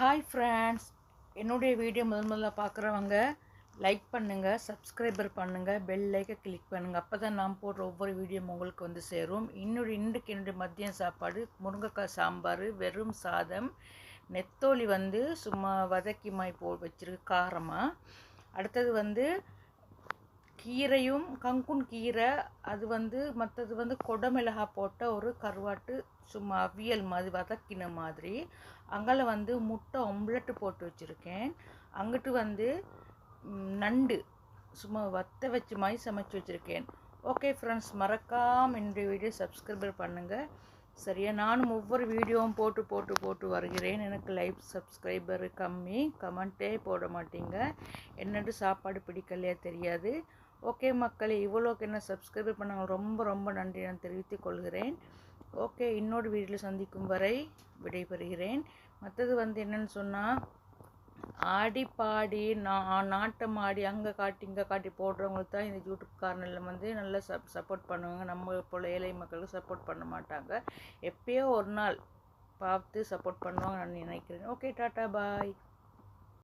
Hi friends என்னுடைய video முதல் முதல்ல பார்க்குறவங்க லைக் பண்ணுங்கள் சப்ஸ்கிரைபர் பண்ணுங்கள் பெல் லைக்கை கிளிக் பண்ணுங்கள் அப்போ தான் நான் போடுற ஒவ்வொரு வீடியோ உங்களுக்கு வந்து சேரும். இன்னொரு இன்றைக்கு என்னுடைய மதியம் சாப்பாடு முருங்கைக்காய் சாம்பார் வெறும் சாதம் நெத்தோலி வந்து சும்மா வதக்கி மாய் போ வச்சுருக்கு காரமாக அடுத்தது வந்து கீரையும் கங்குன் கீரை அது வந்து மற்றது வந்து கொடமிளகா போட்ட ஒரு கருவாட்டு சும்மா அவியல் மாதிரி வதக்கின மாதிரி. அங்கால வந்து முட்டை ஒம்லெட்டு போட்டு வச்சுருக்கேன். அங்கிட்டு வந்து நண்டு சும்மா வத்த வச்சு மாதிரி சமைச்சு வச்சுருக்கேன். ஓகே ஃப்ரெண்ட்ஸ் மறக்காமல் என்னுடைய வீடியோ சப்ஸ்கிரைபர் பண்ணுங்கள் சரியா நானும் ஒவ்வொரு வீடியோவும் போட்டு போட்டு போட்டு வருகிறேன். எனக்கு லைவ் சப்ஸ்கிரைபரு கம்மி. கமெண்ட்டே போட மாட்டீங்க. என்னென்று சாப்பாடு பிடிக்கலையா தெரியாது. ஓகே மக்களே இவ்வளோக்கு என்ன சப்ஸ்கிரைப் பண்ணாங்க? ரொம்ப ரொம்ப நன்றி. நான் தெரிவித்துக் கொள்கிறேன். ஓகே இன்னொரு வீட்டில் சந்திக்கும் வரை விடைபெறுகிறேன். மற்றது வந்து என்னன்னு சொன்னால் ஆடி பாடி நான் நாட்டம் ஆடி அங்கே காட்டி இங்கே காட்டி போடுறவங்களுக்கு தான் இந்த யூடியூப் கார்னரில் வந்து நல்லா சப் சப்போர்ட் பண்ணுவாங்க. நம்ம போல் ஏழை மக்களுக்கு சப்போர்ட் பண்ண மாட்டாங்க. எப்பயோ ஒரு நாள் பார்த்து சப்போர்ட் பண்ணுவாங்க நான் நினைக்கிறேன். Okay tata bye.